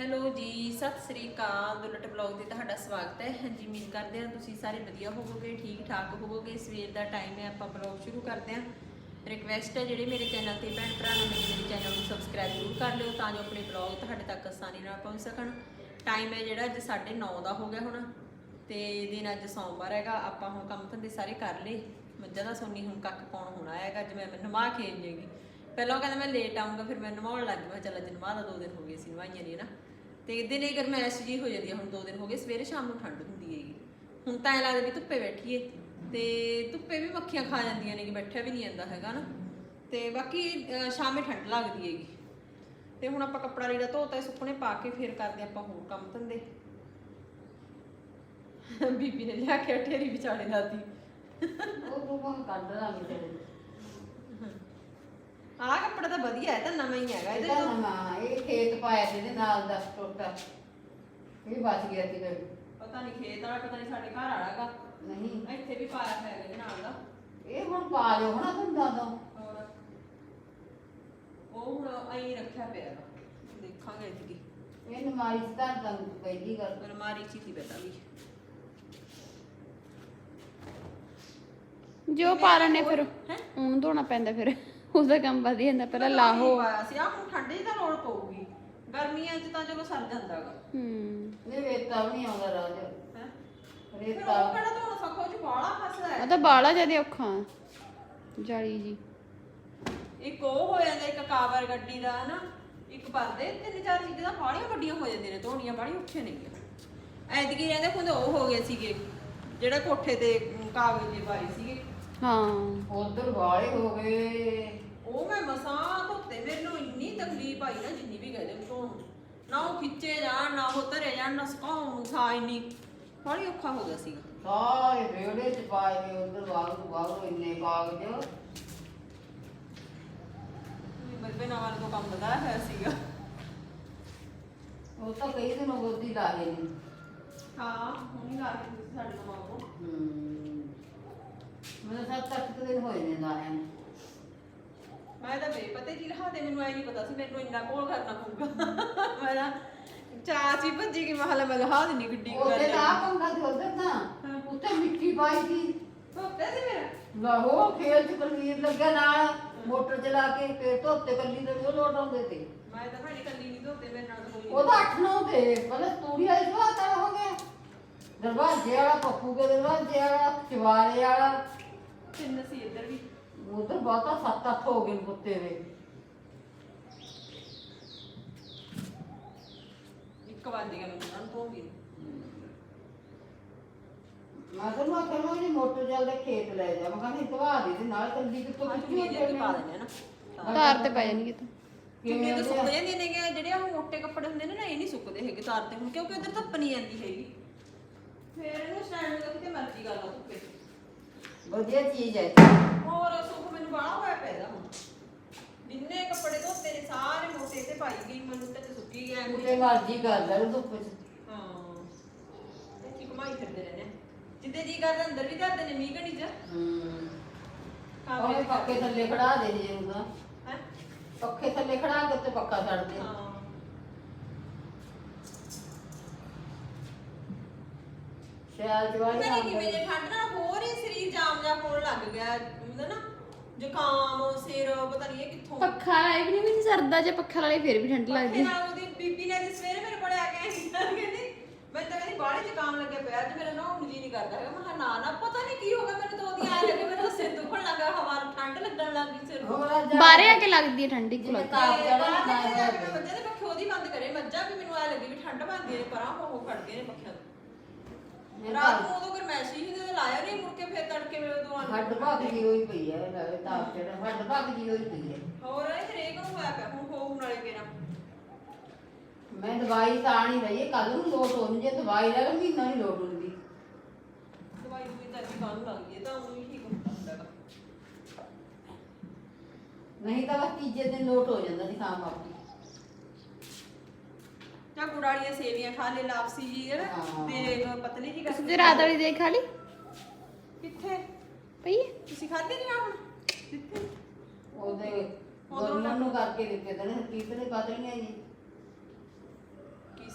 Hello ਜੀ, ਸਤਿ ਸ੍ਰੀ ਅਕਾਲ। Dulat blog ਤੇ ਤੁਹਾਡਾ ਸਵਾਗਤ ਹੈ। ਹਾਂਜੀ, ਉਮੀਦ ਕਰਦੇ ਹਾਂ ਤੁਸੀਂ ਸਾਰੇ ਵਧੀਆ ਹੋਵੋਗੇ ਠੀਕ ਠਾਕ ਹੋਵੋਗੇ। ਸਵੇਰ ਦਾ ਟਾਈਮ ਹੈ, ਆਪਾਂ ਬਲੌਗ ਸ਼ੁਰੂ ਕਰਦੇ ਹਾਂ। ਰਿਕਵੈਸਟ ਹੈ, ਜਿਹੜੇ ਮੇਰੇ ਚੈਨਲ ਤੇ ਭੈਣ ਭਰਾ ਨੂੰ, ਮੇਰੇ ਚੈਨਲ ਨੂੰ ਸਬਸਕ੍ਰਾਈਬ ਜ਼ਰੂਰ ਕਰ ਲਿਓ ਤਾਂ ਜੋ ਆਪਣੇ ਬਲੌਗ ਤੁਹਾਡੇ ਤੱਕ ਆਸਾਨੀ ਨਾਲ ਪਹੁੰਚ ਸਕਣ। ਟਾਈਮ ਹੈ ਜਿਹੜਾ ਅੱਜ 9:30 ਦਾ ਹੋ ਗਿਆ ਹੁਣ ਤੇ ਦਿਨ ਅੱਜ ਸੋਮਵਾਰ ਹੈਗਾ। ਆਪਾਂ ਹੁਣ ਕੰਮ ਧੰਦੇ ਸਾਰੇ ਕਰ ਲਏ। ਮੱਝਾਂ ਦਾ ਸੋਨੀ ਹੁਣ ਕੱਖ ਪਾਉਣ ਹੋਣਾ ਹੈਗਾ। ਅੱਜ ਮੈਂ ਨਵਾ ਕੇ ਆਈਏਗੀ ਪਹਿਲਾਂ ਉਹ ਕਹਿੰਦਾ ਮੈਂ ਲੇਟ ਆਉਂਗਾ ਫਿਰ ਮੈਂ ਨਵਾਉਣ ਲੱਗ ਗਈ ਮੈਂ ਚੱਲ ਅੱਜ ਨਵਾ ਦਾ ਦੋ ਦਿਨ ਹੋ ਗਏ ਸੀ, ਨਵਾਈਆਂ ਨਹੀਂ ਨਾ। ਤੇ ਦਿਨੇ ਗਰਮੈਸ਼ ਜੀ ਹੋ ਜਾਂਦੀ ਹੈ ਹੁਣ ਦੋ ਦਿਨ ਹੋ ਗਏ ਸਵੇਰੇ ਸ਼ਾਮ ਨੂੰ ਠੰਡ ਹੁੰਦੀ ਹੈਗੀ। ਹੁਣ ਤਾਂ ਐ ਲੱਗਦਾ ਵੀ ਧੁੱਪੇ ਬੈਠੀਏ। ਤੇ ਧੁੱਪੇ ਵੀ ਮੱਖੀਆਂ ਖਾ ਜਾਂਦੀਆਂ ਨੇ ਕਿ ਬੈਠਿਆ ਵੀ ਨਹੀਂ ਜਾਂਦਾ ਹੈਗਾ ਨਾ। ਤੇ ਬਾਕੀ ਅਹ, ਸ਼ਾਮੇ ਠੰਡ ਲੱਗਦੀ ਹੈਗੀ। ਤੇ ਹੁਣ ਆਪਾਂ ਕੱਪੜਾ ਲੀੜਾ ਧੋਤਾ ਸੁੱਕਣੇ ਪਾ ਕੇ ਫਿਰ ਕਰਦੇ ਆਪਾਂ ਹੋਰ ਕੰਮ ਧੰਦੇ। ਬੀਬੀ ਨੇ ਲਿਆ ਕੇ ਢੇਰੀ ਵਿਚਾਲੇ ਲਾਤੀ। ਉਹ ਬੂਬਾ ਕੱਢ ਲਾਂਗੇ ਤੇਰੇ ਆਹ ਕੱਪੜਾ ਤਾਂ ਵਧੀਆ ਹੈ ਤਾਂ ਨਵਾਂ ਹੀ ਹੈਗਾ ਇਹਦੇ ਇਹਦਾ ਤੋਂ ਨਾ ਇਹ ਖੇਤ ਪਾਇਆ ਤੇ ਇਹਦੇ ਨਾਲ ਦਾ ਟੋਟਾ ਇਹ ਬਚ ਗਿਆ ਸੀ ਫਿਰ। ਪਤਾ ਨਹੀਂ ਖੇਤ ਵਾਲਾ ਪਤਾ ਨਹੀਂ ਸਾਡੇ ਘਰ ਵਾਲਾਗਾ। ਨਹੀਂ। ਇੱਥੇ ਵੀ ਪਾਇਆ ਹੋਇਆ ਇਹਦੇ ਨਾਲ ਦਾ। ਇਹ ਹੁਣ ਪਾ ਲਿਓ ਹਨਾ ਹੁੰਦਾ ਤੋਂ ਔਰ ਉਹ ਹੁਣ ਐਂ ਰੱਖਿਆ ਪਿਆ ਹੈਗਾ ਦੇਖਾਂਗੇ ਇਤਕੀ ਇਹ ਨਮਾਰੀ ਧਰ ਦਾਂ ਪਹਿਲੀ ਗੱਲ। ਅਲਮਾਰੀ ਚ ਹੀ ਤੀ ਪਤਾ ਵੀ। ਜੋ ਪਾਰਨ ਨੇ ਫਿਰ। ਹੈਂ? ਉਹਨੂੰ ਧੋਣਾ ਪੈਂਦਾ ਫਿਰ। ਉਹਦਾ ਕੰਮ ਵਧ ਜਾਂਦਾ ਪਹਿਲਾਂ ਲਾਹੋ। ਪਾਇਆ ਸੀ ਆ ਹੁਣ ਠੰਡੇ ਦੀ ਤਾਂ ਲੋੜ ਪਊਗੀ। ਗਰਮੀਆਂ 'ਚ ਤਾਂ ਚਲੋ ਸਰ ਜਾਂਦਾਗਾ। ਹੂੰ। ਇਹ ਵੇਤਾ ਵੀ ਨਹੀਂ ਆਉਂਦਾ ਰਾਜ ਹੈ? ਫਿਰ ਰੇਤਾ ਉਹ ਕਿਹੜਾ ਧੋਣਾ ਸੌਖਾ ਉਹ ਚ ਬਾਲਾ ਫਸਦਾ ਉਹ ਹੈ ਤਾਂ ਬਾਲਾ ਜ਼ਿਆਦਾ ਔਖਾ। ਜਾਲੀ ਜੀ। ਇੱਕ ਉਹ ਹੋ ਜਾਂਦਾ ਇੱਕ ਕਾਵਰ ਗੱਡੀ ਦਾ ਨਾ ਇੱਕ ਪਰਦੇ ਤਿੰਨ ਚਾਰ ਚੀਜ਼ਾਂ ਦਾ ਬਾਲੀਆਂ ਵੱਡੀਆਂ ਹੋ ਜਾਂਦੀਆਂ ਨੇ ਧੋਣੀਆਂ ਬਾਲੀਆਂ ਔਖੀਆਂ ਨਹੀਂ ਐਤਕੀ ਰਹਿੰਦੇ ਹੁੰਦੇ ਉਹ ਹੋ ਗਏ ਸੀਗੇ ਜਿਹੜਾ ਕੋਠੇ ਤੇ ਅਮ, ਕਾਗਜ਼ ਜੇ ਪਾਏ ਸੀਗੇ। ਹਾਂ। ਉਧਰ ਵਾਲੇ ਹੋ ਗਏ। ਉਹ ਮੈਂ ਮਸਾਂ ਧੋਤੇ ਮੈਨੂੰ ਇੰਨੀ ਤਕਲੀਫ ਆਈ ਨਾ ਜਿੰਨੀ ਵੀ ਕਹਦੇ ਧੋਣ ਨੂੰ। ਨਾ ਉਹ ਖਿੱਚੇ ਜਾਣ ਨਾ ਉਹ ਧਰੇ ਜਾਣ ਨਾ ਸੁਕਾਉਣ ਨੂੰ ਥਾਂ ਇੰਨੀ। ਬੜੀ ਔਖਾ ਹੋ ਗਿਆ ਸੀਗਾ। ਸਾਰੇ ਵਿਹੜੇ ਚ ਪਾਏ ਨੇ ਉਧਰ ਵਾਗ ਵਾਗ ਇੰਨੇ ਕਾਗਜ਼। ਬਲਬੇ ਨਾਲ ਤੋਂ ਕੰਮ ਵਧਾਇਆ ਹੋਇਆ ਸੀਗਾ। ਉਹ ਤਾਂ ਕਈ ਦਿਨ ਹੋ ਗਏ ਲਾਹੇ ਨਹੀਂ ਹਾਂ ਹੁਣੀ ਲਾ ਕੇ ਤੁਸੀਂ ਸਾਡੇ ਤੋਂ ਮੰਗੋ ਹੂੰ। ਮੈਨੂੰ ਸੱਤ ਅੱਠ ਕੁ ਦਿਨ ਹੋਏ ਨੇ ਲਾਹੇ ਨੂੰ। ਮੈਂ ਤਾਂ ਬੇਪਤੇ ਕੀ ਰਹਾ ਤੇ ਮੈਨੂੰ ਐ ਨਹੀਂ ਪਤਾ ਸੀ ਮੈਨੂੰ ਇੰਨਾ ਕੋਲ ਕਰਨਾ ਪਊਗਾ। ਮੈਂ ਤਾਂ ਚਾਚੀ ਭੱਜੀ ਕਿ ਮਹਲਾ ਮੈਂ ਲਹਾ ਦਿੰਨੀ ਗੱਡੀ ਕਰ ਉਹਦੇ ਤਾਂ ਆਹ ਪੰਗਾ ਤੇ ਉਧਰ ਤਾਂ। ਉੱਤੇ ਮਿੱਟੀ ਪਾਈ ਸੀ। ਧੋਤੇ ਸੀ ਮੇਰਾ? ਲਾਹੋ ਖੇਲ ਚ ਕਲਵੀਰ ਲੱਗਿਆ ਨਾਲ ਮੋਟਰ ਚਲਾ ਕੇ ਫੇਰ ਧੋਤੇ ਕੱਲੀ ਤੇ ਉਹ ਲੋਟ ਆਉਂਦੇ ਤੇ। ਮੈਂ ਤਾਂ ਭਾਣੀ ਕੱਲੀ ਨਹੀਂ ਧੋਤੇ ਮੇਰੇ ਨਾਲ ਤਾਂ ਕੋਈ ਉਹਦਾ 8 9 ਤੇ ਪਹਿਲਾਂ ਤੂੜੀ ਵਾਲੀ ਸਵਾਹ ਤਾਂ ਹੋ ਗਿਆ। ਦਰਵਾਜ਼ੇ ਵਾਲਾ ਪੱਪੂ ਕੇ ਦਰਵਾਜ਼ੇ ਵਾਲਾ ਚਵਾਰੇ ਵਾਲਾ। ਤਿੰਨ ਸੀ ਇੱਧਰ ਵੀ। ਉਧਰ ਬਹੁਤਾ 7 8 ਹੋ ਗਏ ਨੇ ਕੁੱਤੇ ਦੇ। ਇੱਕ ਉਹਨਾਂ ਨੂੰ ਮੈਂ ਤਾਂ ਨਾ ਇਹ ਮੋਟਰ ਚੱਲਦੇ ਖੇਤ ਲੈ ਜਾ ਮੈਂ ਕਹਿੰਦੀ ਧਵਾ ਦੇ ਤੇ ਨਾਲ ਕੱਲੀ ਕਿੱਥੋਂ ਹਾਂ ਪਾ ਦਿੰਦੇ ਆ ਨਾ। ਤਾਰ ਤੇ ਪੈ ਜਾਣਗੇ ਤਾਂ ਕਿਉਂਕਿ ਤੇ ਸੁੱਕ ਜਾਂਦੇ ਨੇਗੇ ਜਿਹੜੇ ਉਹ ਮੋਟੇ ਕੱਪੜੇ ਹੁੰਦੇ ਨੇ ਨਾ ਇਹ ਨਹੀਂ ਸੁੱਕਦੇ ਹੈਗੇ ਤਾਰ ਤੇ ਹੁਣ ਕਿਉਂਕਿ ਉਧਰ ਧੁੱਪ ਨਹੀਂ ਆਉਂਦੀ ਹੈਗੀ। ਫੇਰ ਇਹਨੂੰ ਸਟੈਂਡ ਤੇ ਕਿਤੇ ਮਰਜ਼ੀ ਕਰ ਲਾ ਧੁੱਪੇ। ਵਧੀਆ ਚੀਜ਼ ਹੈ ਹੋਰ ਬਾਹਲਾ ਹੋਇਆ ਪੈਦਾ ਹੁਣ। ਜਿੰਨੇ ਕੱਪੜੇ ਧੋਤੇ ਨੇ ਸਾਰੇ ਮੋਟੇ ਤੇ ਪਾਈ ਗਈ ਮੈਨੂੰ ਤੇ ਸੁੱਕੀ ਗਿਆ ਕਿਤੇ ਮਰਜ਼ੀ ਕਰ ਲੈ ਧੁੱਪ ਚ? ਹਾਂ। ਇੱਥੇ ਕਮਾਈ ਫਿਰਦੇ ਰਹਿੰਦੇ ਆ। ਜਿੱਦੇ ਜੀ ਕਰਦਾ ਅੰਦਰ ਵੀ ਧਰਦੇ ਨੇ ਮੀਂਹ ਘਣੀ ਚ। ਹੂੰ। ਉਹ ਪੱਕੇ ਥੱਲੇ ਖੜਾ ਦੇ ਜੇ ਹੁੰਦਾ ਹੈ? ਪੱਖੇ ਥੱਲੇ ਖੜਾ ਕੇ ਤੇ ਪੱਕਾ ਛੱਡ ਦੇ। ਹਾਂ। ਸਿਆਲ ਜਵਾਈ ਪਤਾ ਨਹੀਂ ਕਿਵੇਂ ਜੇ ਠੰਡ ਨਾਲ ਹੋਰ ਹੀ ਸਰੀਰ ਜਾਮ ਜਾ ਹੋਣ ਲੱਗ ਗਿਆ ਹੁੰਦਾ ਨਾ। ਜ਼ੁਕਾਮ ਸਿਰ ਪਤਾ ਨਹੀਂ ਇਹ ਕਿੱਥੋਂ। ਪੱਖਾ ਲਾਏ ਵੀ ਨਹੀਂ ਵੀ ਸਰਦਾ ਜੇ ਪੱਖਾ ਲਾਏ ਫਿਰ ਵੀ ਠੰਡ ਪੱਖੇ ਲੱਗਦੀ ਨਾਲ ਉਹਦੀ ਬੀਬੀ ਨੇ ਅੱਜ ਸਵੇਰੇ ਮੇਰੇ ਕੋਲੇ ਆ ਕੇ ਕਹਿੰਦੀ ਮੈਂ ਤਾਂ ਕਹਿੰਦੀ ਬਾਹਲੀ ਜ਼ੁਕਾਮ ਲੱਗਿਆ ਪਿਆ ਅੱਜ ਮੇਰਾ ਨਾ ਜੀ ਨਹੀਂ ਕਰਦਾ ਹੈਗਾ। ਮੈਂ ਕਿਹਾ ਨਾ ਨਾ ਪਤਾ ਨਹੀਂ ਕੀ ਹੋ ਗਿਆ ਮੈਨੂੰ ਦੋ ਦਿਨ ਆਏ ਲੱਗੇ ਮੇਰਾ ਸਿਰ ਦੁਖਣ ਲੱਗਾ ਹਵਾ ਨੂੰ ਠੰਡ ਲੱਗਣ ਲੱਗ ਗਈ ਸਿਰ ਨੂੰ। ਹੋਰ ਅੱਜ ਬਾਹਰੇ ਆ ਕੇ ਲੱਗਦੀ ਹੈ ਠੰਡੀ ਕੁ ਜਿਵੇਂ ਲੱਗਦੀ ਤਾਪ ਤੇ ਚੜਾ ਬਾਹਰ ਨਾ ਨਿਕਲ ਜਾ ਕੇ ਮੈਂ ਮੱਝਾਂ ਦੇ ਪੱਖੇ ਉਹਦੀ ਬੰਦ ਕਰੇ ਮੱਝਾਂ ਵੀ ਮੈਨੂੰ ਆ ਲੱਗੀ ਵੀ ਠੰਡ ਪੈਂਦੀ ਨੇ ਪਰਾਂ ਹੋ ਹੋ ਖੜਦੇ ਨੇ ਪੱਖਿਆਂ ਤੋਂ। ਰਾਤ ਨੂੰ ਉਦੋਂ ਗਰਮੈਸ਼ ਹੀ ਜਦੋਂ ਲਾਇਆ ਨਹੀਂ ਮੁੜ ਕੇ ਫੇਰ ਤੜਕੇ ਮੇਰੇ ਦੋ ਹੱਡ ਭੱਗ ਜੀ ਹੋਈ ਪਈ ਹੈ ਨਾਲੇ ਤਾਪ ਚੜਾ ਹੱਡ ਭੱਗ ਜੀ ਹੋਈ ਪਈ ਹੈ ਹੋਰ ਇਹ ਹਰੇਕ ਨੂੰ ਹੋਇਆ ਪਿਆ ਹੁਣ ਹੋਊ ਨਾਲੇ ਮੇਰਾ ਮੈਂ ਦਵਾਈ ਤਾਂ ਨਹੀਂ ਲਈ ਕੱਲ ਨੂੰ ਲੋਟ ਹੋਣੀ ਜੇ ਦਵਾਈ ਲੈ ਲਾਂ ਮਹੀਨਾ ਨਹੀਂ ਲੋਟ ਹੁੰਦੀ। ਦਵਾਈ ਦੂਈ ਤਾਂ ਵੀ ਕਾਹਨੂੰ ਲੱਗਦੀ ਹੈ ਤਾਂ ਉਹ ਹੀ ਠੀਕ ਹੁੰਦਾ ਹੁੰਦਾ। ਨਹੀਂ ਤਾਂ ਬਸ ਤੀਜੇ ਦਿਨ ਲੋਟ ਹੋ ਜਾਂਦਾ ਖਾਮ ਆਪਣੀ ਸੇਵੀਆਂ ਖਾ ਲੈ ਲਾਪਸੀ ਜੀ ਹੈ। ਨਾ ਹਾਂ। ਤੇ ਪਤਲੀ ਜੀ ਤੁਸੀਂ ਤੇ ਰਾਤ ਵਾਲੀ ਦੇ ਖਾ ਲਈ? ਕਿੱਥੇ? ਪਈ ਹੈ? ਤੁਸੀਂ ਖਾਦੇ ਨਹੀਂ ਆ ਹੁਣ? ਕਿੱਥੇ ਉਹਦੇ ਗੋਲੀਆਂ ਨੂੰ ਕਰਕੇ ਦਿੱਤੇ ਤੇ ਨੇ ਕੀਤਨੇ ਪਤਲੀਆਂ ਜੀ।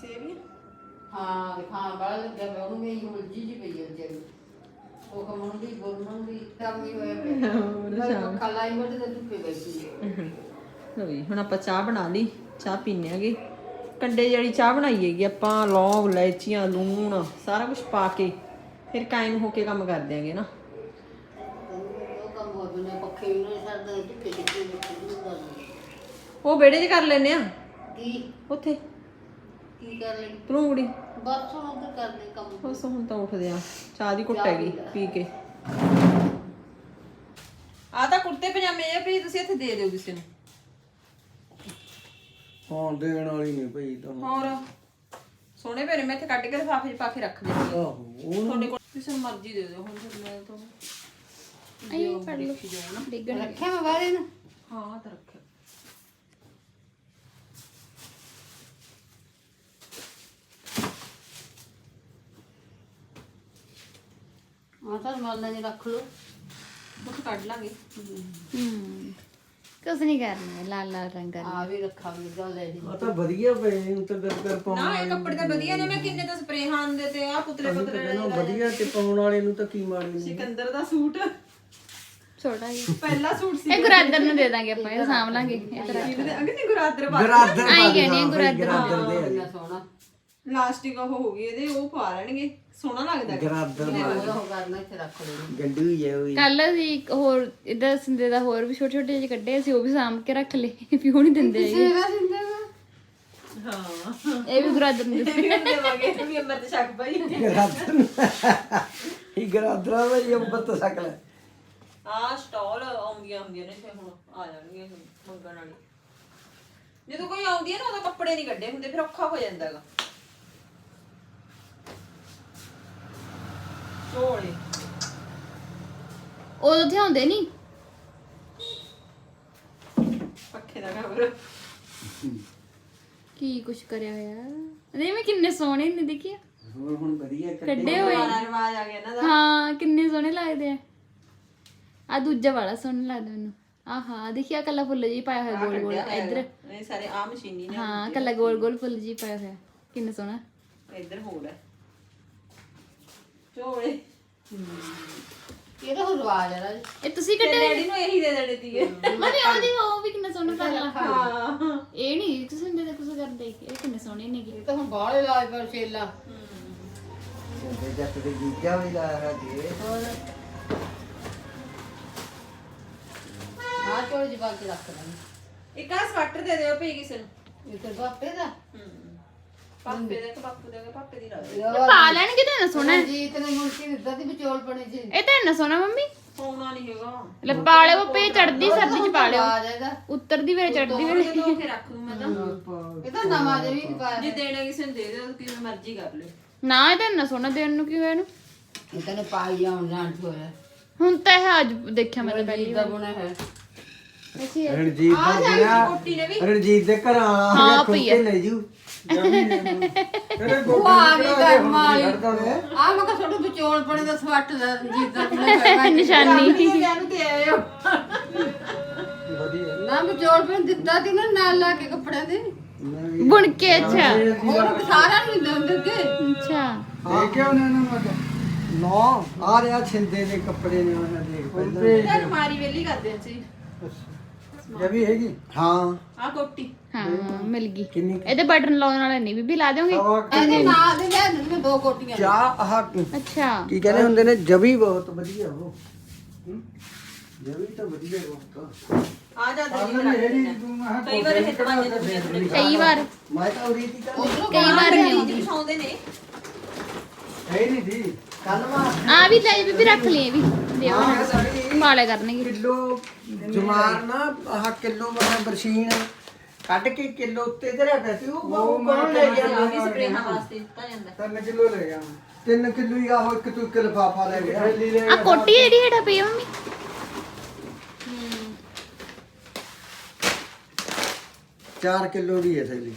ਸੇਵੀਆਂ? ਹਾਂ ਖਾਣ ਵਾਲਾ ਲੱਗਿਆ ਪਿਆ ਉਹਨੂੰ ਮੇਰੀ ਉਲਝੀ ਜੀ ਪਈ ਹੈ ਵਿਚਾਰੀ। ਉਹ ਕਮਣ ਦੀ ਗੁਰਮਣ ਦੀ ਕੰਮ ਹੀ ਹੋਇਆ ਪਿਆ। ਮੈਂ ਪੱਖਾ ਲਾਈ ਮੋਟੇ ਤੇ ਧੁੱਪੇ ਬੈਠੀ ਹੈ ਲਓ ਜੀ ਹੁਣ ਆਪਾਂ ਚਾਹ ਬਣਾ ਲਈ ਚਾਹ ਪੀਨੇ ਆਗੇ। ਕੰਡੇ ਜਿਹੜੀ ਚਾਹ ਬਣਾਈ ਹੈਗੀ ਆਪਾਂ ਲੌਂਗ ਇਲਾਇਚੀਆਂ ਲੂਣ ਸਾਰਾ ਕੁਝ ਪਾ ਕੇ ਫਿਰ ਕਾਇਮ ਹੋ ਕੇ ਕੰਮ ਕਰ ਦਿਆਂਗੇ ਨਾ। ਉਹ ਵਿਹੜੇ 'ਚ ਕਰ ਲੈਨੇ ਆ? ਕੀ? ਉੱਥੇ? ਕੀ ਕਰ ਲਈ ਭਲੂੰਗੜੀ ਬਸ ਹੁਣ ਉਧਰ ਕਰਦੇ ਕੰਮ। ਬਸ ਹੁਣ ਤਾਂ ਉੱਠਦੇ ਆ। ਚਾਹ ਦੀ ਘੁੱਟ ਹੈਗੀ ਪੀ ਕੇ। ਆ ਤਾਂ ਕੁੜਤੇ ਪਜਾਮੇ ਆ ਵੀ ਤੁਸੀਂ ਇੱਥੇ ਦੇ ਦਿਓ ਕਿਸੇ ਨੂੰ। ਹਾਂ ਦੇਣ ਵਾਲੀ ਨਹੀਂ ਭਈ ਤਾਂ ਹੋਰ? ਸੋਹਣੇ ਨੇ ਮੈਂ ਇੱਥੇ ਕੱਢ ਕੇ ਲਿਫਾਫੇ 'ਚ ਪਾ ਕੇ ਰੱਖ ਦਿੰਦੀ ਹਾਂ। ਆਹੋ ਉਹ ਤੁਹਾਡੇ ਕੋਲ ਕਿਸੇ ਨੂੰ ਮਰਜ਼ੀ ਦੇ ਦਿਓ ਹੁਣ ਫਿਰ ਮੈਂ ਤਾਂ ਆਈ ਫੜ ਲਓ। ਡਿੱਗਣ ਰੱਖਿਆ ਮੈਂ ਬਾਰੇ ਨਾ ਹਾਂ ਤਾਂ ਰੱਖਿਆ। ਆ ਤਾਂ ਮਾਲਣਾ ਜੀ ਰੱਖ ਲਓ। ਉਹ ਕੱਢ ਲਾਂਗੇ। ਹੂੰ। ਕੁਝ ਨਹੀਂ ਕਰਨਾ ਲਾਲ ਲਾਲ ਰੰਗ ਕਰਨਾ। ਆ ਵੀ ਰੱਖਾ ਵੀ ਗੱਲ ਲੈ ਜੀ ਆ ਤਾਂ ਵਧੀਆ ਪਏ ਉਹ ਤਾਂ ਕਰ ਕਰ ਪਾਉਣ ਨਾ ਇਹ ਕੱਪੜੇ ਤਾਂ ਵਧੀਆ ਨੇ ਮੈਂ ਕਿੰਨੇ ਤਾਂ ਸਪਰੇਅ ਹਨ ਦੇ ਤੇ ਆ ਪੁਤਲੇ ਪੁਤਲੇ ਕਹਿੰਦਾ ਵਧੀਆ ਤੇ ਪਾਉਣ ਵਾਲੇ ਨੂੰ ਤਾਂ ਕੀ ਮਾੜੇ ਨੇ। ਸਿਕੰਦਰ ਦਾ ਸੂਟ। ਛੋਟਾ ਜਿਹਾ। ਪਹਿਲਾ ਸੂਟ ਸੀ ਇਹ ਗੁਰਾਦਰ ਨੂੰ ਦੇ ਦਾਂਗੇ ਆਪਾਂ ਇਹ ਸਾਂਭ ਲਾਂਗੇ। ਇਹ ਤਰ੍ਹਾਂ ਇਹਦੇ ਅੱਗੇ ਨਹੀਂ ਗੁਰਾਦਰ ਪਾ ਗਰਾਦਰ ਆਈ ਕਹਿੰਦੇ ਆ ਗੁਰਾਦਰ। ਦੇ ਕਿੰਨਾ ਸੋਹਣਾ। ਲਾਸਟਿਕ ਉਹ ਹੋ ਗਈ ਇਹਦੇ ਉਹ ਪਾ ਲੈਣਗੇ। ਸੋਹਣਾ ਲੱਗਦਾ ਗਰਾਦਰ ਉਹ ਉਹ ਕਰਨਾ ਇੱਥੇ ਰੱਖ ਲਓ। ਗੰਡੂ ਹੀ ਹੈ ਉਹ ਕੱਲ ਅਸੀਂ ਇੱਕ ਹੋਰ ਇਧਰ ਸਿੰਦੇ ਦਾ ਹੋਰ ਵੀ ਛੋਟੇ ਛੋਟੇ ਜਿਹੇ ਕੱਢੇ ਸੀ ਉਹ ਵੀ ਸਾਂਭ ਕੇ ਰੱਖ ਲਏ। ਵੀ ਉਹ ਨਹੀਂ ਦਿੰਦੇ ਹੈਗੇ। ਦਿੰਦੇ ਹਾਂ। ਇਹ ਵੀ ਗੁਰਾਦਰ ਨੂੰ ਵੀ ਦੇਵਾਂਗੇ ਵੀ ਅੰਮ੍ਰਿਤ ਛਕ ਭਾਈ ਗਰਾਦਰ ਹੀ ਗਰਾਦਰਾ ਵਾ ਇਹ ਬੱਤ ਸਕਲ ਆ ਸਟਾਲ ਆਉਂਦੀਆਂ ਹੁੰਦੀਆਂ ਨੇ ਤੇ ਹੁਣ ਆ ਜਾਣਗੀਆਂ ਹੁਣ ਮੰਗਣ ਵਾਲੀ। ਜਦੋਂ ਕੋਈ ਆਉਂਦੀ ਹੈ ਨਾ ਉਹਦਾ ਕੱਪੜੇ ਨਹੀਂ ਕੱਢੇ ਹੁੰਦੇ ਫਿਰ ਔਖਾ ਹੋ ਜਾਂਦਾ ਝੋਲੇ। ਉਦੋਂ ਤੇ ਆਉਂਦੇ ਨਹੀਂ ਪੱਖੇ ਦਾ ਕਵਰ ਕੀ ਕੁਛ ਕਰਿਆ ਹੋਇਆ? ਨਹੀਂ ਮੈਂ ਕਿੰਨੇ ਸੋਹਣੇ ਨੇ ਦੇਖਿਆ ਹੋਰ ਹੁਣ ਵਧੀਆ ਕੱਢੇ ਹੋਏ। ਦੁਬਾਰਾ ਰਿਵਾਜ ਆ ਗਿਆ ਇਹਨਾਂ ਦਾ ਹਾਂ ਕਿੰਨੇ ਸੋਹਣੇ ਲੱਗਦੇ ਆ। ਆ ਦੂਜਾ ਵਾਲਾ ਸੋਹਣਾ ਲੱਗਦਾ ਮੈਨੂੰ। ਆਹਾ ਦੇਖਿਆ ਕੱਲਾ ਫੁੱਲ ਜੀ ਪਾਇਆ ਹੋਇਆ ਗੋਲ ਗੋਲ ਇੱਧਰ। ਇਹ ਸਾਰੇ ਆ ਮਸ਼ੀਨੀ ਨੇ ਹਾਂ ਕੱਲਾ ਗੋਲ ਗੋਲ ਫੁੱਲ ਜੀ ਪਾਇਆ ਹੋਇਆ। ਕਿੰਨਾ ਸੋਹਣਾ। ਇੱਧਰ ਹੋਰ ਹੈ ਝੋਲੇ। ਇਹਦਾ ਹੁਣ ਰਿਵਾਜ ਹੈ ਰਾਜ ਇਹ ਤੁਸੀਂ ਤੇ ਕੱਢੇ ਡੈਡੀ ਨੂੰ ਇਹੀ ਦੇ ਦੇਣੇ ਸੀਗੇ। ਮਨੇ ਉਹਦੀ ਉਹ ਵੀ ਕਿੰਨਾ ਸੋਹਣਾ ਕੱਲਾ ਹਾਂ ਇਹ ਨਹੀਂ ਤੁਸੀਂ ਦੇ ਕੁਝ ਕਰਦੇ ਇਹ ਕਿੰਨੇ ਸੋਹਣੇ ਨੇਗੇ। ਇਹ ਤਾਂ ਹੁਣ ਬਾਹਲੇ ਲਾਜ ਪਰ ਛੇਲਾ। ਤੇ ਜੱਟ ਦੇ ਜੀਜਾ ਵੀ ਲਾਇਆ ਹੈ ਜੀ। ਆ ਚੋਲ ਜਵਾ ਕੇ ਰੱਖ ਦਾਂਗੇ ਇੱਕ ਆ ਸਵੈਟਰ ਦੇ ਦਿਓ ਭਈ ਕਿਸੇ ਨੂੰ। ਇਹ ਤੇ ਬਾਪੇ ਦਾ। ਪਾਪੇ ਦਾ ਕਿ ਬਾਪੂ ਦਾ ਕਿ ਪਾਪੇ ਦੀ ਰਾਜ। ਇਹ ਪਾ ਲੈਣਗੇ ਤਾਂ ਇੰਨਾ ਸੋਹਣਾ। ਜੀਤ ਨੇ ਮੁੰਡੀ ਦਿੱਤਾ ਤੇ ਵਿਚੋਲ ਬਣੇ ਜੀ? ਇਹ ਤਾਂ ਇੰਨਾ ਸੋਹਣਾ ਮੰਮੀ। ਸੋਨਾ ਨਹੀਂ ਹੈਗਾ। ਲੈ ਪਾ ਲਿਓ ਪੇ ਚੜਦੀ ਸਰਦੀ ਚ ਪਾ ਲਿਓ। ਆ ਜਾਏਗਾ ਉੱਤਰਦੀ ਵੇਲੇ ਚੜਦੀ ਵੇਲੇ। ਇਹ ਧੋ ਕੇ ਰੱਖ ਦੂੰ ਮੈਂ ਤਾਂ। ਇਹ ਤਾਂ ਨਵਾਂ ਜਿਹਾ ਵੀ ਪਾਇਆ ਜੇ ਦੇਣਾ ਕਿਸੇ ਨੂੰ ਦੇ ਦਿਓ ਕਿਵੇਂ ਮਰਜ਼ੀ ਕਰ ਲਿਓ। ਨਾ ਇਹ ਤਾਂ ਇੰਨਾ ਸੋਹਣਾ ਦੇਣ ਨੂੰ ਕੀ ਹੋਇਆ ਇਹਨੂੰ? ਇਹ ਤਾਂ ਨੇ ਪਾਈ ਜਾਣ ਜਾਣ ਚ ਹੋਇਆ। ਹੁਣ ਤਾਂ ਇਹ ਅੱਜ ਦੇਖਿਆ ਮੈਂ ਤਾਂ ਪਹਿਲੀ ਜੀਤ ਦਾ ਬੁਣਾ ਹੈ। ਅਸੀਂ ਰਣਜੀਤ ਦਾ ਜਿਹੜਾ ਨੇ ਰਣਜੀਤ ਦੇ ਘਰ ਆਲਾ ਹਾਂ, ਹਾਂ ਪਈ ਆ। ਲੈ ਜੂ। ਉਹ ਆ ਵੀ ਕਰ ਮਾਰੀ ਆ ਮੈਂ ਕਿਹਾ ਛੋਟੂ ਵਿਚੋਲ ਬਣੇ ਦਾ ਸਵੱਟ ਦਾ ਜੀਤ ਦਾ ਹੋਇਆ ਨਿਸ਼ਾਨੀ। ਨੂੰ ਤੇ ਆਏ ਹੋ। ਵਧੀਆ। ਨਾ ਵਿਚੋਲ ਬਣ ਦਿੱਤਾ ਤੀ ਨਾ ਨਾਲ ਲਾ ਕੇ ਕੱਪੜਿਆਂ ਦੇ। ਬੁਣ ਕੇ ਅੱਛਾ। ਹੋਰ ਸਾਰਿਆਂ ਨੂੰ ਦਿੰਦੇ ਤੇ ਅੱਛਾ। ਦੇ ਕੇ ਉਹਨਾਂ ਨੂੰ ਨੋ ਆ ਰਿਹਾ ਛਿੰਦੇ ਦੇ ਕੱਪੜੇ ਨੇ ਉਹਨਾਂ ਦੇਖ ਪਹਿਲਾਂ। ਅਲਮਾਰੀ ਵੇਲੀ ਕਰਦੇ ਸੀ ਜਬੀ ਹੈਗੀ? ਹਾਂ। ਆ ਕੋਟੀ। ਹਾਂ ਮਿਲ ਗਈ। ਕਿੰਨੀ ਇਹਦੇ ਬਟਨ ਲਾਉਣ ਵਾਲੇ ਨਹੀਂ ਬੀਬੀ ਲਾ ਦਿਓਗੇ? ਸਵਾ ਇਹਦੇ ਨਾਲ ਦੇ ਲੈ ਦਿੰਦੇ ਦੋ ਕੋਟੀਆਂ। ਚਾਹ ਆਹ ਅੱਛਾ। ਕੀ ਕਹਿੰਦੇ ਹੁੰਦੇ ਨੇ? ਜਬੀ ਬਹੁਤ ਵਧੀਆ ਉਹ। ਹੂੰ? ਜਬੀ ਤਾਂ ਵਧੀਆ ਬਹੁਤ। ਆ ਜਾ ਦਰੀ ਬਣਾ ਕੇ ਕਈ ਵਾਰ ਇਹ ਦਵਾਈਆਂ ਦਿੰਦੀਆਂ ਥੋੜੇ ਕਈ ਵਾਰ। ਮੈਂ ਤਾਂ ਉਰੀ ਦੀ ਤਾਂ ਕਈ ਵਾਰ ਨਹੀਂ ਆਉਂਦੀ। ਵਿਛਾਉਂਦੇ ਨੇ। ਹੈ ਨਹੀਂ ਦੀ ਆ ਵੀ ਲੈ ਬੀਬੀ ਰੱਖ ਲਈ ਇਹ ਵੀ ਦਿਓ ਪਾਲੇ ਕਰਨਗੇ। ਕਿਲੋ ਜਮਾਰ ਨਾ ਆਹ ਕਿਲੋ ਵਾਲਾ ਬਰਸ਼ੀਨ ਕੱਢ ਕੇ ਕਿਲੋ ਉੱਤੇ ਤੇ ਰੱਖਿਆ ਸੀ ਉਹ ਉਹ ਕੌਣ ਲੈ ਗਿਆ ਆ। ਵੀ ਸਪਰੇਹਾਂ ਵਾਸਤੇ ਦਿੱਤਾ ਜਾਂਦਾ। 3 ਕਿਲੋ ਲੈ ਗਿਆ 3 ਕਿਲੋ ਹੀ ਆਹੋ ਇੱਕ ਤੂੰ ਇੱਕ ਲਫਾਫਾ ਲੈ ਗਿਆ ਆ ਕੋਟੀ ਜਿਹੜੀ ਹੇਠਾਂ ਪਈ ਆ ਮੰਮੀ। 4 ਕਿਲੋ ਦੀ ਹੈ ਥੈਲੀ।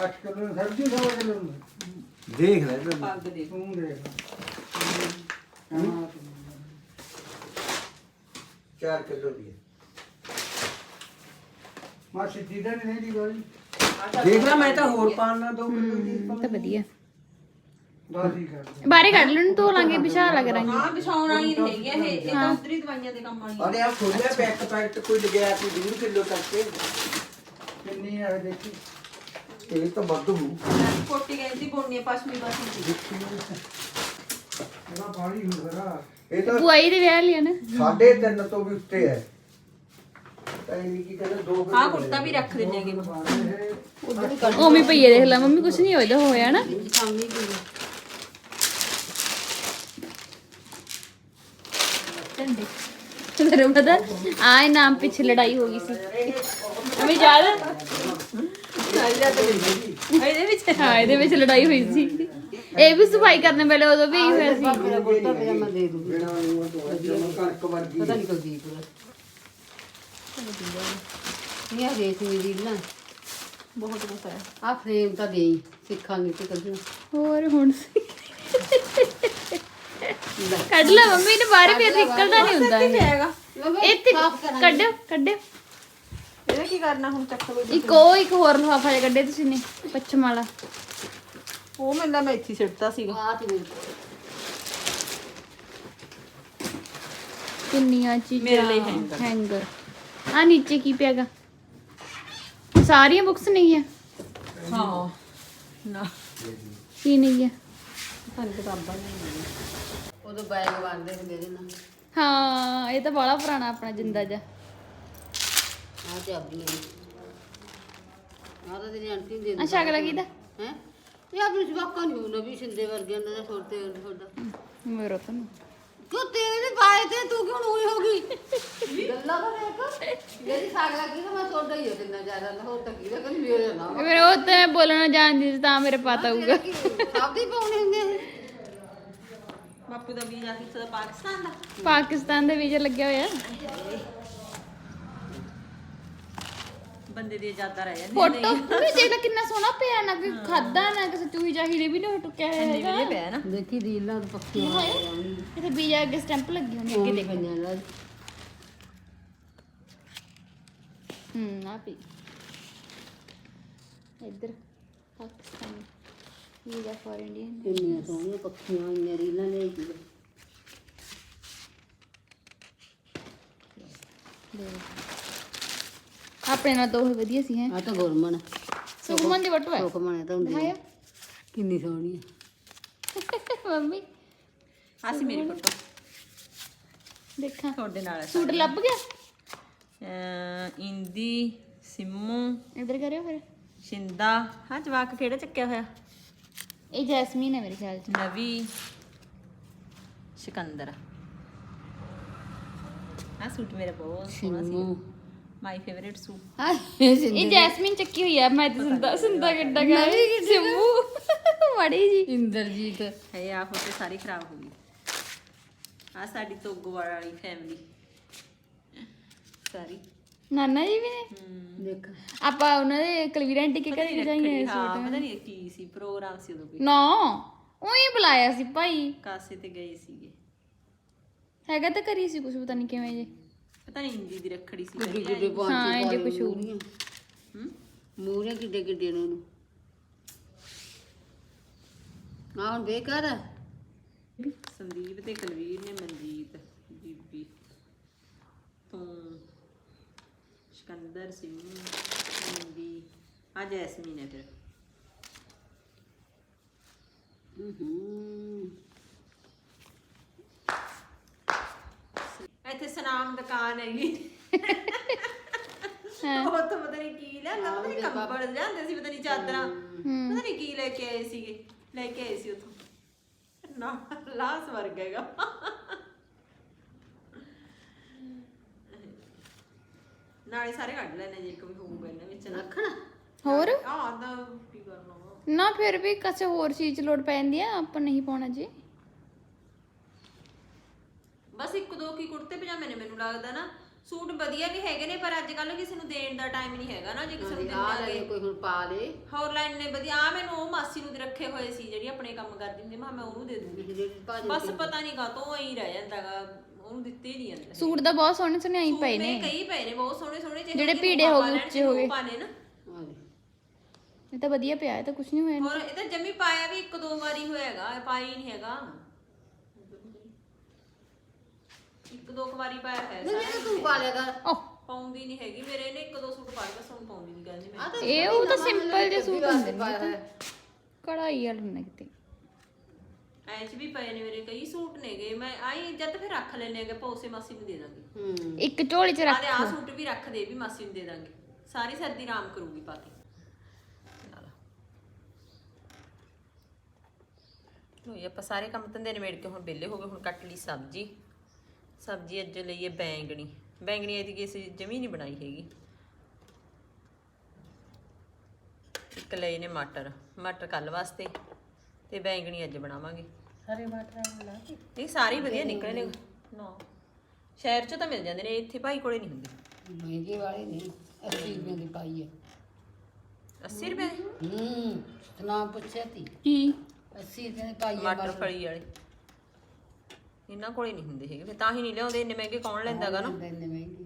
8 ਕਿਲੋ ਸਬਜ਼ੀ ਸਵਾ ਕਿਲੋ ਦੇਖ ਲੈ ਤੂੰ ਪੱਗ ਦੇ ਤੂੰ ਦੇਖ 4 ਕਿਲੋ ਦੀ ਹੈ ਮਾ ਸਿੱਧੀ ਦਾ ਨਹੀਂ ਦੀ ਗੋਲੀ ਦੇਖ ਲੈ ਮੈਂ ਤਾਂ ਹੋਰ ਪਾਣਾ 2 ਕਿਲੋ ਦੀ ਇਹ ਤਾਂ ਵਧੀਆ ਦਸ ਹੀ ਕਰ ਦੇ ਬਾਹਰੇ ਕੱਢ ਲੈਣ ਧੋ ਲਾਂਗੇ ਵਿਛਾ ਲਾ ਕਰਾਂਗੇ ਹਾਂ ਵਿਛਾਉਣ ਵਾਲੀ ਨਹੀਂ ਹੈਗੀ ਇਹ ਇਹ ਤਾਂ ਉਤਰੀ ਦਵਾਈਆਂ ਦੇ ਕੰਮ ਵਾਲੀ ਅਰੇ ਆ ਖੋਲਿਆ ਪੈਕ ਪੈਕਟ ਕੋਈ ਲਗਿਆ ਕੋਈ 2 ਕਿਲੋ ਕਰਕੇ ਕਿੰਨੀ ਆ ਇਹ ਦੇਖੀ ਇਹ ਤਾਂ ਵੱਧ ਹੋਊ। ਕੋਟੀ ਕਹਿੰਦੀ ਬੋਣੀ ਪਸ਼ਮੀ ਬਾਸੀ ਇਹਦਾ ਪਾਣੀ ਹੋ ਗਿਆ ਇਹ ਤਾਂ ਬੁਆਈ ਦੇ ਵਿਆਹ ਲਿਆ ਨਾ। ਸਾਢੇ ਤਿੰਨ ਤੋਂ ਵੀ ਉੱਤੇ ਹੈ। ਤਾਂ ਇਹ ਕੀ ਕਹਿੰਦੇ 2 ਹਾਂ ਕੁੜਤਾ ਵੀ ਰੱਖ ਦਿੰਨੇ ਹੈਗੇ। ਓਵੇਂ ਪਈ ਹੈ ਦੇਖ ਲੈ ਮੰਮੀ ਕੁਛ ਨਹੀਂ ਹੋਇਆ ਹੋਇਆ ਨਾ। ਸਾਹਮਣੇ ਵੀ ਝੰਡੇ। ਤੇਰੇ ਪਤਾ ਆਏ ਨਾਮ ਪਿੱਛੇ ਲੜਾਈ ਹੋ ਗਈ ਸੀ। ਅਮੀ ਯਾਦ ਹੈ? ਇਹਦੇ ਵਿੱਚ ਹਾਂ, ਇਹਦੇ ਵਿੱਚ ਲੜਾਈ ਹੋਈ ਸੀ। ਇਹ ਵੀ ਸਫ਼ਾਈ ਕਰਨ ਵੇਲੇ ਉਦੋਂ ਵੀ ਇਹੀ ਹੋਇਆ ਸੀ। ਮੇਰਾ ਕੁੜਤਾ ਪਜਾਮਾ ਦੇ ਦੂੰਗੀ ਬਿਨਾ ਉਹ ਤੋਂ ਜਮ ਕਣਕ ਵਰਗੀ ਪਤਾ ਨਹੀਂ ਕਦੀ ਪੂਰਾ ਇਹ ਆ ਰੇਸ਼ਮੀ ਦੀ ਨਾ ਬਹੁਤ ਕੁਛ ਹੈ ਆ ਫਰੇਮ ਤਾਂ ਦੇਈ ਸਿੱਖਾਂਗੇ ਤੇ ਕਦੀ ਹੋਰ ਹੁਣ ਸੀ। ਕੱਢ ਲੈ ਮੰਮੀ ਨੇ ਬਾਹਰ ਫਿਰ ਨਿਕਲਦਾ ਨਹੀਂ ਹੁੰਦਾ ਇਹ। ਹੈਗਾ ਇੱਥੇ ਕੱਢਿਓ ਕੱਢਿਓ ਇਹਦਾ ਕੀ ਕਰਨਾ ਹੁਣ ਚੱਕ ਲੋ ਇੱਕ ਉਹ ਇੱਕ ਹੋਰ ਲਿਫਾਫਾ ਜਿਹਾ ਤੁਸੀਂ ਨੇ ਪੱਛਮ ਵਾਲਾ। ਉਹ ਮੈਨੂੰ ਮੈਂ ਇੱਥੇ ਹੀ ਸਿੱਟਤਾ ਸੀਗਾ। ਆ ਤੇ ਮੇਰੇ ਕਿੰਨੀਆਂ ਚੀਜ਼ਾਂ। ਮੇਰੇ ਲਈ hanger। ਹੈਂਗਰ ਆ ਨੀਚੇ ਕੀ ਪਿਆਗਾ ਸਾਰੀਆਂ ਬੁੱਕਸ ਨਹੀਂ ਹੈ ਹਾਂ। ਨਾ। ਕੀ ਨਹੀਂ ਹੈ ਤੁਹਾਨੂੰ ਕਿਤਾਬਾਂ ਨਹੀਂ ਉਦੋਂ ਬੈਗ ਬੰਨਦੇ ਹੁੰਦੇ ਇਹਦੇ ਨਾਲ ਹਾਂ ਇਹ ਤਾਂ ਬੜਾ ਪੁਰਾਣਾ ਆਪਣਾ ਜਿੰਦਾ ਜਾ ਆ ਚਾਬੀਆਂ ਆ ਤਾਂ ਤੇਰੀ ਆਂਟੀ ਨੂੰ ਦੇ ਆ ਸ਼ਕਲ ਕਿਹਦਾ? ਹੈ? ਇਹ ਆਪਣੀ ਜਵਾਕਾਂ ਨੂੰ ਨਵੀਂ ਸਿੰਦੇ ਵਰਗਿਆਂ ਦਾ ਛੋਟੇ ਛੋਟਾ ਮੇਰਾ ਤਾਂ ਨੀ। ਕਿਉਂ ਤੇਰੇ ਦੇ ਪਾਏ ਤੇ ਤੂੰ ਕਿਉਂ ਹੋਈ ਹੋਗੀ ਗੱਲਾਂ ਤਾਂ ਦੇਖ। ਜਿਹੜੀ ਸਾਗ ਲੱਗੀ ਨਾ ਮੈਂ ਛੋਟਾ ਹੀ ਹੈ ਕਿੰਨਾ ਜ਼ਿਆਦਾ ਨਾ ਹੋਰ ਤਾਂ ਕੀ ਦਾ ਕਹਿੰਦੀ ਮੇਰੇ ਨਾ। ਮੇਰੇ ਉਹ ਤੇ ਮੈਂ ਬੋਲਣਾ ਜਾਣਦੀ ਸੀ ਤਾਂ ਮੇਰੇ ਪਤਾ ਹੋਊਗਾ। ਸਭ ਦੇ ਪਾਉਣੇ ਹੁੰਦੇ ਆ। ਬਾਪੂ ਦਾ ਵੀਜ਼ਾ ਕਿੱਥੇ ਦਾ? ਪਾਕਿਸਤਾਨ ਦਾ? ਪਾਕਿਸਤਾਨ ਦੇ ਵੀਜ਼ਾ ਲੱਗਿਆ ਹੋਇਆ। ਬੰਦੇ ਦੀ ਜ਼ਿਆਦਾ ਰਹਿ ਜਾਂਦੀ ਫੋਟੋ? ਵੀ ਦੇਖ ਲੈ ਕਿੰਨਾ ਸੋਹਣਾ ਪਿਆ ਨਾ ਕੋਈ ਖਾਦਾ ਨਾ ਕਿਸੇ ਚੂਹੀ ਚਾਹੀ ਨੇ ਵੀ ਨਾ ਟੁੱਕਿਆ ਹੋਇਆ ਹੈਗਾ। ਇਹ ਪਿਆ ਨਾ। ਦੇਖੀ ਰੀਲਾਂ ਤੋਂ ਪੱਕੀਆਂ ਇੱਥੇ ਵੀਜ਼ਾ ਅੱਗੇ ਸਟੈਂਪ ਲੱਗੀ ਹੋਣੀ ਅੱਗੇ ਦੇਖ। ਪਈਆਂ ਨਾਲ ਹੂੰ ਆ ਪਈ ਇੱਧਰ ਪਾਕਿਸਤਾਨ। ਵੀਜ਼ਾ ਫॉर ਇੰਡੀਅਨ ਕਿੰਨੀਆਂ ਸੋਹਣੀਆਂ ਪੱਕੀਆਂ ਹੋਈਆਂ ਰੀਲਾਂ ਲੈ ਕੇ ਆਪਣੇ ਨਾਲ ਦੋਹੇ ਵਧੀਆ ਸੀ ਹੈ। ਆ ਤਾਂ ਗੁਰਮਨ ਸੁਖਮਨ ਦੀ ਫੋਟੋ ਹੈ। ਸੁਖਮਨ ਤਾਂ ਹੁੰਦੀ ਦਿਖਾਇਆ ਕਿੰਨੀ ਸੋਹਣੀ ਮੰਮੀ। ਆ ਸੀ ਮੇਰੀ ਫੋਟੋ। ਦੇਖਾਂ। ਤੁਹਾਡੇ ਨਾਲ ਸੂਟ ਲੱਭ ਗਿਆ? ਅਹ ਇੰਦੀ ਸਿੰਮੂ। ਇੱਧਰ ਕਰਿਓ ਫਿਰ। ਸ਼ਿੰਦਾ। ਹਾਂ ਜਵਾਕ ਕਿਹੜਾ ਚੱਕਿਆ ਹੋਇਆ? ਇਹ ਜੈਸਮੀਨ ਹੈ ਮੇਰੇ ਖਿਆਲ ਚ। ਨਵੀ। ਸਿਕੰਦਰ। ਆ ਸੂਟ ਮੇਰਾ ਬਹੁਤ ਸੋਹਣਾ ਸੀ। ਮਾਈ ਫੇਵਰਿਟ ਹਾਂ ਇਹ ਜੈਸਮੀਨ ਚੱਕੀ ਹੋਈ ਆ ਮੈਂ ਤੇ ਸਿੰਦਾ ਸਿੰਦਾ ਕਿੱਡਾ ਗਾ। ਸਿੰਮੂ ਮੜੀ ਜੀ। ਇੰਦਰਜੀਤ। ਹੈ ਆ ਫੋਟੋ ਸਾਰੀ ਖਰਾਬ ਹੋ ਗਈ। ਆ ਸਾਡੀ ਤੋਗੋਵਾਲ ਵਾਲੀ ਫੈਮਿਲੀ ਸਾਰੀ ਨਾਨਾ ਜੀ ਵੀ ਨੇ? ਦੇਖ। ਆਪਾਂ ਉਹਨਾਂ ਦੇ ਕਲਵੀਰਾਂ ਆਂਟੀ ਕੇ ਘਰੇ ਜਾਈਏ ਹਾਂ ਪਤਾ ਨਹੀਂ ਕੀ ਸੀ ਪ੍ਰੋਗਰਾਮ ਸੀ ਉਦੋਂ ਕੋਈ। ਨਾ ਉਹੀ ਬੁਲਾਇਆ ਸੀ ਭਾਈ। ਕਾਸੇ ਤੇ ਗਏ ਸੀਗੇ। ਹੈਗਾ ਤਾਂ ਕਰੀ ਸੀ ਕੁਝ ਪਤਾ ਨਹੀਂ ਕਿਵੇਂ ਜੇ। ਪਤਾ ਨਹੀਂ ਇੰਦੀ ਦੀ ਰੱਖੜੀ ਸੀ ਕਿੱਡੇ ਕਿੱਡੇ ਪਹੁੰਚੇ ਹਾਂ, ਇਹ ਜੇ ਕੁਛ। ਹੂੰ? ਮੂਰੇ ਕਿੱਡੇ ਕਿੱਡੇ ਨੇ ਉਹਨੂੰ। ਆ ਹੁਣ ਦੇ ਕਰ। ਸੰਦੀਪ ਤੇ ਕੁਲਵੀਰ ਨੇ ਮਨਜੀਤ ਬੀਬੀ। ਤੂੰ ਸਿਕੰਦਰ ਸਿੰਘ ਇੰਦੀ ਆ ਜੈਸਮੀਨ ਹੈ ਫਿਰ। ਹੂੰ। ਇੱਥੇ ਸਨਾਮ ਦੁਕਾਨ ਹੈਗੀ। ਉਹ ਤਾਂ ਪਤਾ ਨਹੀਂ ਕੀ ਲੈਂਦਾ ਪਤਾ ਨਹੀਂ ਕੰਬਲ ਲਿਆਂਦੇ ਸੀ ਪਤਾ ਨਹੀਂ ਚਾਦਰਾਂ। ਪਤਾ ਨਹੀਂ ਕੀ ਲੈ ਕੇ ਆਏ ਸੀਗੇ ਲੈ ਕੇ ਆਏ ਸੀ ਉਥੋਂ। ਨਾ ਲਾਸ ਵਰਗ ਹੈਗਾ। ਨਾਲੇ ਸਾਰੇ ਕੱਢ ਲੈਣੇ ਜੇ ਇੱਕ ਵੀ ਹੋਊਗਾ ਇਹਨਾਂ ਵਿੱਚ। ਨਾ ਰੱਖਣਾ? ਹੋਰ? ਆਹ ਦਾ ਕੀ ਕਰਨਾ ਵਾ। ਨਾ ਫਿਰ ਵੀ ਕਿਸੇ ਹੋਰ ਚੀਜ਼ 'ਚ ਲੋੜ ਪੈ ਜਾਂਦੀ ਆ ਆਪਾਂ ਨਹੀਂ ਪਾਉਣਾ ਜੀ। ਬਸ ਇੱਕ ਦੋ ਕੀ ਕੁੜਤੇ ਪਜਾਮੇ ਨੇ ਮੈਨੂੰ ਲੱਗਦਾ ਨਾ। ਸੂਟ ਵਧੀਆ ਵੀ ਹੈਗੇ ਨੇ ਪਰ ਅੱਜ ਕੱਲ ਕਿਸੇ ਨੂੰ ਦੇਣ ਦਾ ਟਾਈਮ ਨਹੀਂ ਹੈਗਾ ਨਾ ਜੇ ਕਿਸੇ ਨੂੰ ਆ ਲੈ ਕੋਈ ਹੁਣ ਪਾ ਲੇ। ਹੋਰ ਲਾਈਨ ਨੇ ਵਧੀਆ ਆ ਮੈਨੂੰ ਉਹ ਮਾਸੀ ਨੂੰ ਦੇ ਰੱਖੇ ਹੋਏ ਸੀ ਜਿਹੜੀ ਆਪਣੇ ਕੰਮ ਕਰਦੀ ਹੁੰਦੀ ਮੈਂ ਮੈਂ ਉਹਨੂੰ ਦੇ ਦੂੰਗੀ। ਜਿਹੜੀ ਭਾਜੀ ਬਸ ਪਤਾ ਨਹੀਂ ਕਾ ਤੋਂ ਐਂ ਰਹਿ ਜਾਂਦਾਗਾ ਉਹਨੂੰ ਦਿੱਤੇ ਹੀ ਨਹੀਂ ਜਾਂਦੇ ਸੂਟ ਤਾਂ ਬਹੁਤ ਸੋਹਣੇ ਸੋਹਣੇ ਆਈ ਪਏ ਨੇ। ਕਈ ਪਏ ਨੇ ਬਹੁਤ ਸੋਹਣੇ ਸੋਹਣੇ ਜਿਹੇ ਜਿਹੜੇ ਜਿਹੇ ਭੀੜੇ ਹੋ ਗਏ, ਉੱਚੇ ਹੋ ਗਏ। ਉਹ ਪਾ ਲੈ ਨਾ। ਆ ਲੈ। ਇਹ ਤਾਂ ਵਧੀਆ ਪਿਆ ਇਹ ਤਾਂ ਕੁਝ ਨਹੀਂ ਹੋਇਆ। ਹੋਰ ਇਹ ਤਾਂ ਜੰਮੀ ਪਾਇਆ ਵੀ ਇੱਕ ਦੋ ਵਾਰੀ ਇਹ ਪਾਇਆ ਹੀ ਨਹੀਂ ਹੈਗਾ। ਇੱਕ ਦੋ ਕੁ ਵਾਰੀ ਪਾਇਆ ਹੈ ਨਹੀਂ ਤੂੰ ਪਾ ਲਿਆ ਕਰ। ਓਹ ਪਾਉਂਦੀ ਨਹੀਂ ਹੈਗੀ ਮੇਰੇ ਨੇ ਇੱਕ ਦੋ ਸੂਟ ਪਾਏ ਬਸ ਹੁਣ ਪਾਉਂਦੀ ਨਹੀਂ ਕਹਿੰਦੀ ਮੈਂ। ਇਹ ਉਹ ਤਾਂ ਸਿੰਪਲ ਜਿਹੇ ਸੂਟ ਹੁੰਦੇ ਪਾਇਆ ਨੇ ਹੈ ਕੜਾਈ ਵਾਲੇ ਨੇ ਕਿਤੇ। ਐਂ ਚ ਵੀ ਪਏ ਨੇ ਮੇਰੇ ਕਈ ਸੂਟ ਨੇਗੇ ਮੈਂ ਆਈ ਜਦ ਫਿਰ ਰੱਖ ਲੈਣੇ ਹੈਗੇ ਪੌਸੇ ਮਾਸੀ ਨੂੰ ਦੇ ਦਾਂਗੇ। ਹੂੰ। ਇੱਕ ਝੋਲੀ 'ਚ ਰੱਖ ਆਦੇ ਆ ਸੂਟ ਵੀ ਰੱਖ ਦੇ ਵੀ ਮਾਸੀ ਨੂੰ ਦੇ ਦਾਂਗੇ। ਸਾਰੀ ਸਰਦੀ ਆਰਾਮ ਕਰੂਗੀ ਪਾ ਕੇ। ਲੋ ਇਹ ਆਪਾਂ ਸਾਰੇ ਕੰਮ ਧੰਦੇ ਨਿਬੇੜ ਕੇ ਹੁਣ ਵਿਹਲੇ ਹੋ ਗਏ ਹੁਣ ਕੱਟ ਲਈ ਸਬਜ਼ੀ। ਸਬਜ਼ੀ ਅੱਜ ਲਈਏ ਬੈਂਗਣੀ। ਬੈਂਗਣੀ ਇਹਦੀ ਕੀ ਅਸੀਂ ਜਮੀ ਨਹੀਂ ਬਣਾਈ ਹੈਗੀ। ਇੱਕ ਲਏ ਨੇ ਮਟਰ। ਮਟਰ ਕੱਲ ਵਾਸਤੇ। ਤੇ ਬੈਂਗਣੀ ਅੱਜ ਬਣਾਵਾਂਗੇ। ਸਾਰੇ ਮਾਟਰਾ ਲਾ ਕੇ ਇਹ ਸਾਰੇ ਹੀ ਵਧੀਆ ਨਿਕਲੇ ਨੇ। ਨਾ। ਸ਼ਹਿਰ ਚ ਤਾਂ ਮਿਲ ਜਾਂਦੇ ਨੇ ਇੱਥੇ ਭਾਈ ਕੋਲੇ ਨਹੀਂ ਹੁੰਦੀ। ਮਹਿੰਗੇ ਵਾਲੇ ਨਹੀਂ 80 ਰੁਪਏ ਦੀ ਪਾਈ ਹੈ। 80 ਰੁਪਏ? ਹੂੰ ਸੁਣਾ ਪੁੱਛਿਆ ਤੀ ਕੀ? 80 ਰੁਪਏ ਦੀ ਪਾਈ ਹੈ ਟਮਾਟਰ ਫਲੀ ਵਾਲੇ। ਇਹਨਾਂ ਕੋਲੇ ਨਹੀਂ ਹੁੰਦੇ ਹੈਗੇ ਫਿਰ ਤਾਂ ਹੀ ਨਹੀਂ ਲਿਆਉਂਦੇ ਇੰਨੇ ਮਹਿੰਗੇ ਕੌਣ ਲੈਂਦਾਗਾ ਨਾ? ਇੰਨੇ ਮਹਿੰਗੇ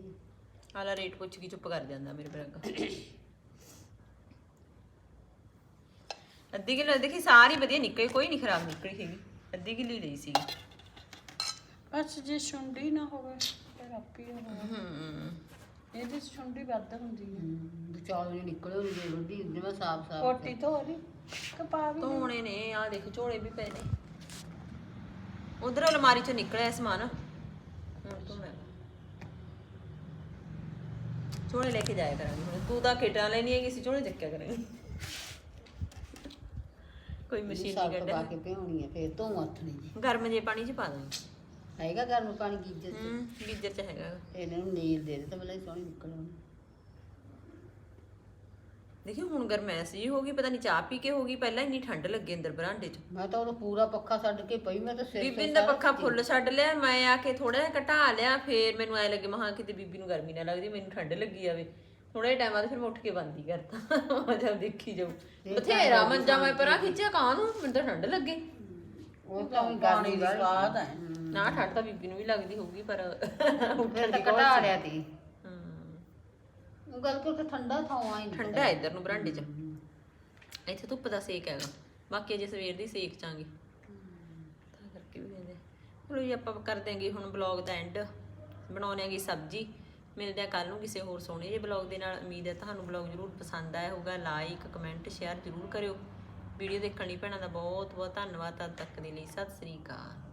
ਹਾਲਾ ਰੇਟ ਪੁੱਛ ਕੇ ਚੁੱਪ ਕਰ ਜਾਂਦਾ ਮੇਰੇ ਬਰਗਾ ਅੱਧੀ ਕਿਲੋ ਦੇਖੀ ਸਾਰੀ ਵਧੀਆ ਨਿਕਲੀ ਕੋਈ ਨਹੀਂ ਖਰਾਬ ਨਿਕਲੀ ਹੈਗੀ ਅੱਧੀ ਕਿਲੋ ਹੀ ਲਈ ਸੀਗੀ। ਬਸ ਜੇ ਸ਼ੁੰਡੀ ਨਾ ਹੋਵੇ ਫਿਰ ਆਪੀ ਹੋਵੇ ਹੂੰ। ਇਹਦੇ 'ਚ ਸ਼ੁੰਡੀ ਵੱਧ ਹੁੰਦੀ ਹੈ ਵਿਚਾਲ ਨਹੀਂ ਨਿਕਲੇ ਉਹਦੇ ਰੋਡੀ ਜਿਵੇਂ ਸਾਫ਼ ਸਾਫ਼ ਕੋਟੀ ਧੋ ਲਈ ਕਪਾ ਵੀ ਧੋਣੇ ਨੇ ਆ ਦੇਖ ਝੋਲੇ ਵੀ ਪਏ ਨੇ। ਉਧਰ ਅਲਮਾਰੀ ਚੋਂ ਨਿਕਲਿਆ ਸਮਾਨ। ਹੁਣ ਲੈ ਕੇ ਜਾਇਆ ਕਰਾਂਗੇ ਹੁਣ। ਤੂੰ ਤਾਂ ਖੇਡਾਂ ਲੈਣੀ ਹੈਗੀ ਸੀ ਝੋਲੇ ਚੱਕਿਆ ਕਰਾਂਗੇ। ਕੋਈ ਮਸ਼ੀਨ ਸਾਫ਼ ਨਹੀਂ ਪਾ ਕੱਢਿਆ ਕੇ ਭਿਉਣੀ ਹੈ ਫੇਰ ਤੋਂ ਹੱਥ ਨਹੀਂ। ਜੀ ਗਰਮ ਜੇ ਪਾਣੀ ਚ ਪਾ ਦਾਂਗੇ ਹੈਗਾ ਗਰਮ ਪਾਣੀ ਗੀਜਰ ਚ? ਹੂੰ ਗੀਜ਼ਰ ਚ ਹੈਗਾ। ਇਹਨਾਂ ਨੀਲ ਦੇ ਦੇ ਤਾਂ ਬਲੇ ਸੋਹਣੀ ਨਿਕਲ ਆਉਣੀ। ਦੇਖੀ ਹੁਣ ਗਰਮੈਸ਼ ਜੀ ਹੋ ਗਈ ਪਤਾ ਨਹੀਂ ਚਾਹ ਪੀ ਕੇ ਹੋ ਗਈ ਪਹਿਲਾਂ ਇੰਨੀ ਠੰਡ ਲੱਗੀ ਅੰਦਰ ਬਰਾਂਡੇ ਚ। ਮੈਂ ਤਾਂ ਉਹ ਪੂਰਾ ਪੱਖਾ ਛੱਡ ਕੇ ਪਈ ਮੈਂ ਤਾਂ ਸਿਰ ਬੀਬੀ ਨੇ ਤਾਂ ਪੱਖਾ ਫੁੱਲ ਛੱਡ ਲਿਆ ਮੈਂ ਆ ਕੇ ਥੋੜਾ ਜਿਹਾ ਘਟਾ ਲਿਆ ਫੇਰ ਮੈਨੂੰ ਐ ਲੱਗੇ ਮਹਾਂ ਕਿਤੇ ਬੀਬੀ ਨੂੰ ਗਰਮੀ ਨਾ ਲੱਗਦੀ ਮੈਨੂੰ ਠੰਡ ਲੱਗੀ ਜਾਵੇ। ਥੋੜਾ ਜਿਹਾ ਟਾਈਮ ਬਾਅਦ ਫਿਰ ਮੈਂ ਉੱਠ ਕੇ ਬੰਦ ਹੀ ਕਰਤਾ। ਮੈਂ ਜਦ ਦੇਖੀ ਜਾਊ। ਬਥੇਰਾ ਮੰਜਾ ਮੈਂ ਪਰਾਂ ਖਿੱਚਿਆ ਕਾਹਨੂੰ ਮੈਨੂੰ ਤਾਂ ਠੰਡ ਲੱਗੇ। ਉਹ ਤਾਂ ਗਰਮੀ ਵਾਲੀ। ਬਾਅਦ ਹੈ। ਨਾ ਠੰਡ ਤਾਂ ਬੀਬੀ ਨੂੰ ਵੀ ਲੱਗਦੀ ਹੋਊਗੀ ਪਰ ਫਿਰ ਤਾਂ ਘਟਾ ਲਿਆ ਤੀ। ਉਹ ਗੱਲ ਕਰ ਠੰਡਾ ਥਾਂ ਆਈ ਨਹੀਂ ਠੰਡਾ ਹੈ ਇੱਧਰ ਨੂੰ ਬਰਾਂਡੇ 'ਚ। ਇੱਥੇ ਧੁੱਪ ਦਾ ਸੇਕ ਹੈਗਾ। ਬਾਕੀ ਅਜੇ ਸਵੇਰ ਦੀ ਸੇਕ ਚਾਂਗੇ ਤਾਂ ਕਰਕੇ ਵੀ ਕਹਿੰਦੇ ਚਲੋ ਜੀ ਆਪਾਂ ਕਰ ਦਿਆਂਗੇ ਹੁਣ ਬਲੌਗ ਦਾ ਐਂਡ ਬਣਾਉਣੇ ਆਂਗੇ ਸਬਜੀ। ਮਿਲਦੇ ਆ ਕੱਲ ਨੂੰ ਕਿਸੇ ਹੋਰ ਸੋਹਣੇ ਜਿਹੇ ਬਲੌਗ ਦੇ ਨਾਲ। ਉਮੀਦ ਹੈ ਤੁਹਾਨੂੰ ਬਲੌਗ ਜ਼ਰੂਰ ਪਸੰਦ ਆਇਆ ਹੋਊਗਾ। ਲਾਈਕ ਕਮੈਂਟ ਸ਼ੇਅਰ ਜ਼ਰੂਰ ਕਰਿਓ। ਵੀਡੀਓ ਦੇਖਣ ਲਈ ਭੈਣਾਂ ਦਾ ਬਹੁਤ ਬਹੁਤ ਧੰਨਵਾਦ। ਤਦ ਤੱਕ ਦੇ ਲਈ ਸਤਿ ਸ੍ਰੀ ਅਕਾਲ।